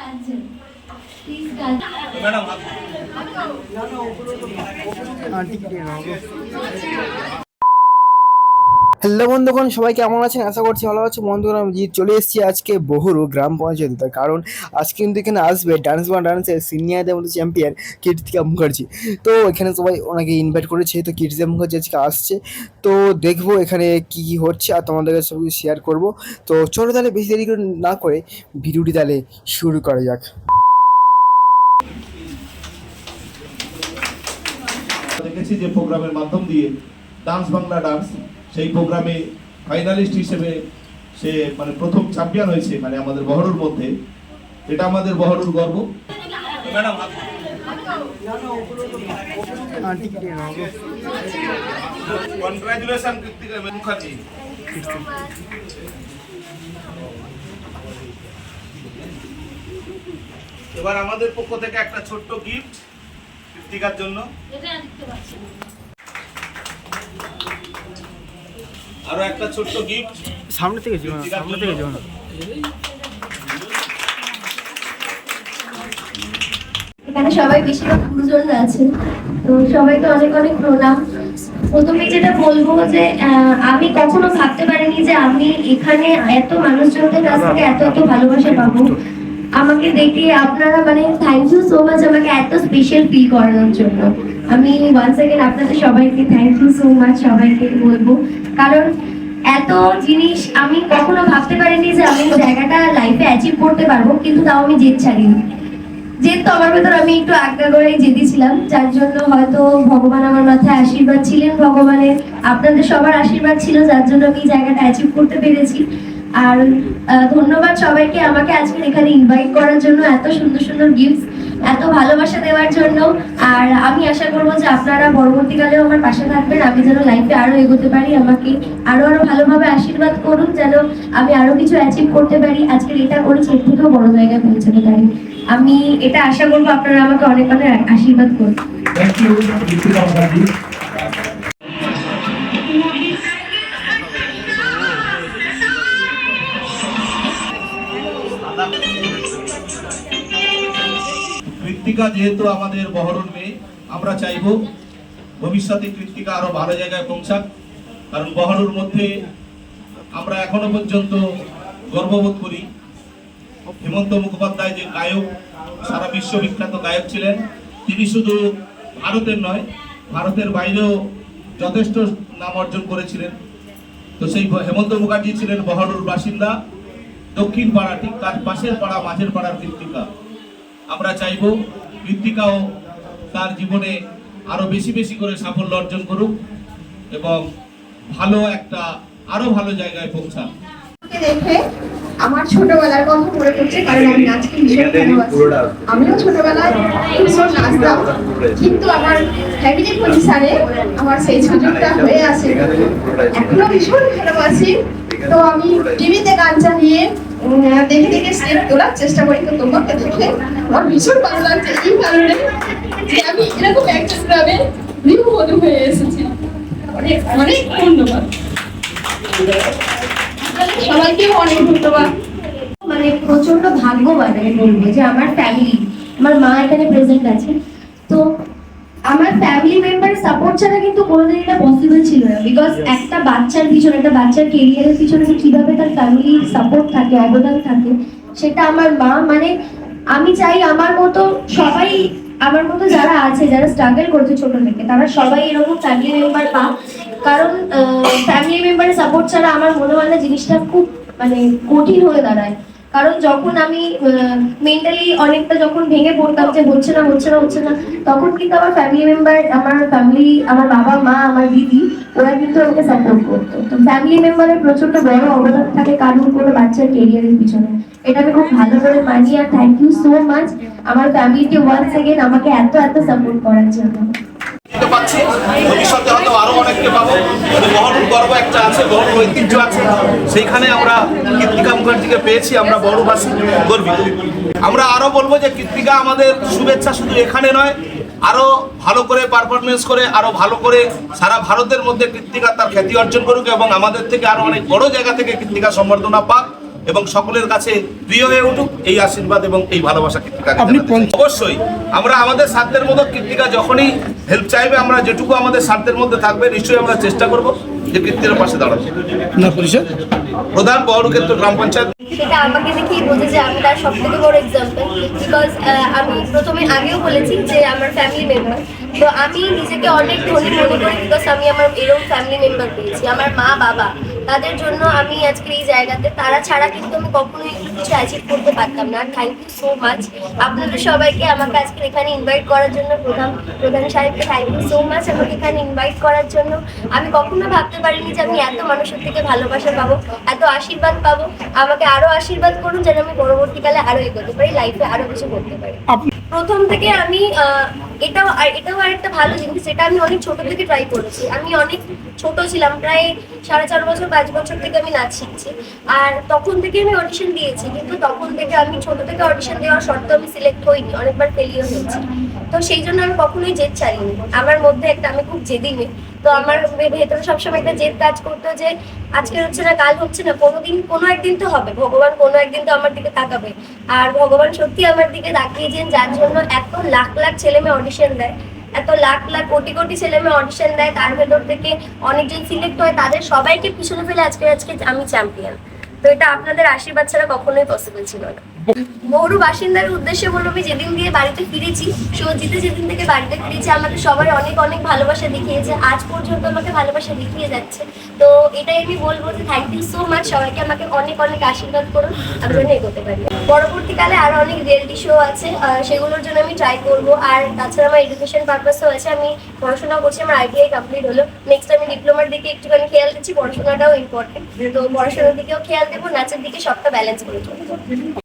Kanchan please Kanchan madam hello বন্ধুগণ, সবাই কেমন আছেন? আশা করছি ভালো আছে। বন্ধুগণ, আমি চলে এসেছি আজকে বহুরু গ্রাম পঞ্চায়েত। তার কারণ আজকে কিন্তু এখানে আসবে ডান্স বা ডান্সের সিনিয়রদের মধ্যে চ্যাম্পিয়ন কীর্তিকা মুখার্জি তো এখানে সবাই ওনাকে ইনভাইট করেছে, তো কীর্তিকা মুখার্জি আজকে আসছে। তো দেখব এখানে কি কি হচ্ছে আর তোমাদের সব কিছু শেয়ার করব। তো চলো তাহলে বেশি দেরি না করে ভিডিওটি তাহলে শুরু করা যাক। দেখেছি যে প্রোগ্রামের মাধ্যম দিয়ে ডান্স বাংলা ডান্স সেই প্রোগ্রামে ফাইনালিস্ট হিসেবে সে মানে প্রথম চ্যাম্পিয়ন হয়েছে মানে আমাদের বহরুর মধ্যে। এটা আমাদের বহরুর গর্ব। এবার আমাদের পক্ষ থেকে একটা ছোট্ট গিফট কৃতিকার জন্য না। আরও একটা ছোট্ট গিফট সামনে থেকে যেও সামনে থেকে যেও না। এখানে সবাই বেশিরভাগ গুরুজনরা আছেন তো সবাইকে অনেক অনেক প্রণাম। প্রথমে যেটা বলব যে আহ, আমি কখনো ভাবতে পারিনি যে আমি এখানে এত মানুষজনদের কাছ থেকে এত এত ভালোবাসা পাবো। আমাকে দেখে আপনারা মানে থ্যাংক ইউ সো মাচ আমাকে এত স্পেশাল ফিল করানোর জন্য। আমি ওয়ান সেকেন্ড আপনাদের সবাইকে থ্যাংক ইউ সো মাচ সবাইকে বলব। কারণ এত জিনিস আমি কখনো ভাবতে পারিনি যে আমি জায়গাটা লাইফে অ্যাচিভ করতে পারব, কিন্তু তাও আমি জেদ ছাড়িনি। যেহেতু আমার ভেতর, আমি একটু আজ্ঞা করেই জেদিছিলাম যার জন্য হয়তো ভগবান আমার মাথায় আশীর্বাদ ছিলেন, ভগবানের আপনাদের সবার আশীর্বাদ ছিল, যার জন্য আমি জায়গাটা অ্যাচিভ করতে পেরেছি। আর ধন্যবাদ সবাইকে আমাকে আজকে এখানে ইনভাইট করার জন্য এত সুন্দর সুন্দর গিফট এত ভালোবাসা দেওয়ার জন্য। আর আমি আশা করব যে আপনারা পরবর্তীকালেও আমার পাশে থাকবেন। আমি যেন লাইফে আরও এগোতে পারি, আমাকে আরও আরও ভালোভাবে আশীর্বাদ করুন, যেন আমি আরও কিছু অ্যাচিভ করতে পারি। আজকের এটা করেছি, এর থেকেও বড় জায়গায় পৌঁছাতে পারি। আমি এটা আশা করব আপনারা আমাকে অনেক অনেক আশীর্বাদ করুন। কৃত্তিকা যেহেতু আমাদের বহরুর মেয়ে, আমরা চাইব ভবিষ্যতে কৃত্তিকা আরও ভালো জায়গায় পৌঁছাক। কারণ বহরুর মধ্যে আমরা এখনও পর্যন্ত গর্ববোধ করি। হেমন্ত মুখোপাধ্যায় যে গায়ক, সারা বিশ্ববিখ্যাত গায়ক ছিলেন, তিনি শুধু ভারতের নয়, ভারতের বাইরেও যথেষ্ট নাম অর্জন করেছিলেন। তো সেই হেমন্ত মুখার্জি ছিলেন বহরুর বাসিন্দা। দক্ষিণ পাড়া, ঠিক তার পাশের পাড়া, মাঝের পাড়ার কৃত্তিকা। আমরা চাইব কৃত্তিকাও তার জীবনে আরও বেশি বেশি করে সাফল্য অর্জন করুক এবং ভালো একটা আরও ভালো জায়গায় আমাকে দেখে আমার ছোটবেলার কথা মনে পড়ছে কারণ আমি নাচকে ভীষণ ভালোবাসি। আমিও ছোটবেলায় ভীষণ নাচতাম কিন্তু আমার ফ্যামিলির পজিশনে আমার সেই সুযোগটা হয়ে আছে এখনও ভীষণ ভালোবাসি। তো আমি টিভিতে গান চালিয়ে দেখে দেখে স্টেপ তোলার চেষ্টা করি। তো তোমাকে দেখে আমার ভীষণ ভালো লাগছে। এই কারণে যে আমি এরকম একটা গ্রামে গৃহবধূ হয়ে এসেছি। অনেক অনেক ধন্যবাদ। সবাইকে অনেক ধন্যবাদ। মানে প্রচণ্ড ভাগ্যবান আমি বলব যে আমার ফ্যামিলি আমার মা এখানে প্রেজেন্ট আছে। তো আমার ফ্যামিলি মেম্বারের সাপোর্ট ছাড়া কিন্তু কোনোদিন এটা পসিবল ছিল না বিকজ একটা বাচ্চার পিছনে একটা বাচ্চার কেরিয়ারের পিছনে যে কীভাবে তার ফ্যামিলির সাপোর্ট থাকে অবদান থাকে সেটা আমার মা মানে আমি চাই আমার মতো সবাই আমার মতো যারা আছে যারা স্ট্রাগল করছে ছোট থেকে তারা সবাই এরকম ফ্যামিলি মেম্বার পা কারণ ফ্যামিলি মেম্বারের সাপোর্ট ছাড়া আমার মনে হয় না জিনিসটা খুব মানে কঠিন হয়ে দাঁড়ায়। কারণ যখন আমি মেন্টালি অনেকটা যখন ভেঙে পড়তাম যে হচ্ছে না হচ্ছে না হচ্ছে না, তখন কিন্তু আমার ফ্যামিলি মেম্বার আমার ফ্যামিলি আমার বাবা, মা, আমার দিদি, ওরা কিন্তু আমাকে সাপোর্ট করতো। তো ফ্যামিলি মেম্বারের প্রচণ্ড বড় অবদান থাকে কারণ কোনো বাচ্চার কেরিয়ারের পিছনে। এটা আমি খুব ভালো করে মানি আর থ্যাংক ইউ সো মাচ আমার ফ্যামিলিকে ওয়ান্স সেকেন্ড আমাকে এত এত সাপোর্ট করার জন্য। পারছি ভবিষ্যতে হয়তো আরও অনেককে পাবো। বহরুর গর্ব একটা আছে বহরুর ঐতিহ্য আছে। সেইখানে আমরা কৃত্তিকা মুখার্জিকে পেয়েছি, আমরা বড়বাসী গর্বিত। আমরা আরও বলব যে কৃত্তিকা আমাদের শুভেচ্ছা শুধু এখানে নয়, আরও ভালো করে পারফরমেন্স করে, আরও ভালো করে সারা ভারতের মধ্যে কৃত্তিকা তার খ্যাতি অর্জন করুক এবং আমাদের থেকে আরও অনেক বড় জায়গা থেকে কৃত্তিকা সম্বর্ধনা পাক। এবং সকলের কাছে প্রিয় হয়ে উঠুক এই আশীর্বাদ এবং এই ভালোবাসা অবশ্যই আমরা আমাদের সাধ্যের মতো কৃতিকা যখনই হেল্প চাইবে আমরা যেটুকু আমাদের সাধ্যের মধ্যে থাকবে নিশ্চয়ই আমরা চেষ্টা করব যে কৃতির পাশে দাঁড়াবো না প্রধান বহরুক্ষেত্র গ্রাম পঞ্চায়েত। সেটা আমাকে দেখেই বোঝে যে আমি তার সব থেকে বড় এক্সাম্পল বিকজ আমি প্রথমে আগেও বলেছি যে আমার ফ্যামিলি মেম্বার তো আমি নিজেকে অনেক ধনী মনে করি বিকজ আমি আমার এরকম ফ্যামিলি মেম্বার পেয়েছি। আমার মা বাবা তাদের জন্য আমি আজকে এই জায়গাতে তারা ছাড়া কিন্তু আমি কখনোই কিছু অ্যাচিভ করতে পারতাম না। থ্যাংক ইউ সো মাচ আপনাদের সবাইকে আমাকে আজকে এখানে ইনভাইট করার জন্য প্রধান প্রধান সাহেবকে থ্যাংক ইউ সো মাচ আমাকে এখানে ইনভাইট করার জন্য। আমি কখনো ভাবতে পারিনি যে আমি এত মানুষের থেকে ভালোবাসা পাবো এত আশীর্বাদ পাবো। আমাকে আরও আশীর্বাদ করুন যেন আমি পরবর্তীকালে আরও এগোতে পারি লাইফে আরও কিছু করতে পারি। প্রথম থেকে আমি এটাও আর এটাও আরেকটা ভালো জিনিস, সেটা আমি অনেক ছোট থেকে ট্রাই করেছি। আমি অনেক ছোট ছিলাম, প্রায় সাড়ে চার বছর, পাঁচ বছর থেকে আমি নাচ শিখছি। আর তখন থেকে আমি অডিশন দিয়েছি, কিন্তু তখন থেকে আমি ছোট থেকে অডিশন দেওয়ার সত্ত্বেও আমি সিলেক্ট হইনি, অনেকবার ফেলিও হয়েছি। তো সেই জন্য আমি কখনোই জেদ চাইনি আমার মধ্যে একটা, আমি খুব জেদি মেয়ে তো আমার ভেতরে সবসময় একটা জেদ কাজ করতো যে, আজকে হচ্ছে না, কাল হচ্ছে না, কোনোদিন, কোনো একদিন তো হবে। ভগবান কোনো একদিন তো আমার দিকে তাকাবে। আর ভগবান সত্যি আমার দিকে তাকিয়েছেন যার জন্য এত লাখ লাখ ছেলে মেয়ে অডিশন দেয়, এত লাখ লাখ, কোটি কোটি ছেলে মেয়ে অডিশন দেয়, তার ভেতর থেকে অনেকজন সিলেক্ট হয় তাদের সবাইকে পিছনে ফেলে আজকে আজকে আমি চ্যাম্পিয়ন তো এটা আপনাদের আশীর্বাদ ছাড়া কখনোই পসিবল ছিল না। বৌরু বাসিন্দার উদ্দেশ্যে বলব, আমি যেদিন দিয়ে বাড়িতে ফিরেছি সজ্জিতে যেদিন থেকে বাড়িতে ফিরেছি, আমাকে সবাই অনেক অনেক ভালোবাসা দেখিয়েছে। আজ পর্যন্ত আমাকে ভালোবাসা দেখিয়ে যাচ্ছে। তো এটাই আমি বলব যে থ্যাংক ইউ সো মাচ সবাইকে আমাকে অনেক অনেক আশীর্বাদ করুন। আমি যেন এগোতে পারি। পরবর্তীকালে আরও অনেক রিয়েলিটি শো আছে। সেগুলোর জন্য আমি ট্রাই করব। আর তাছাড়া আমার এডুকেশন পারপাসও আছে। আমি পড়াশোনা করছি, আমার আইটিআই কমপ্লিট হলো। নেক্সট আমি ডিপ্লোমার দিকে একটুখানি খেয়াল দিচ্ছি। পড়াশোনাটাও ইম্পর্টেন্ট তো পড়াশোনার দিকেও খেয়াল দেবো। নাচের দিকে সবটা ব্যালেন্স করে চলবো।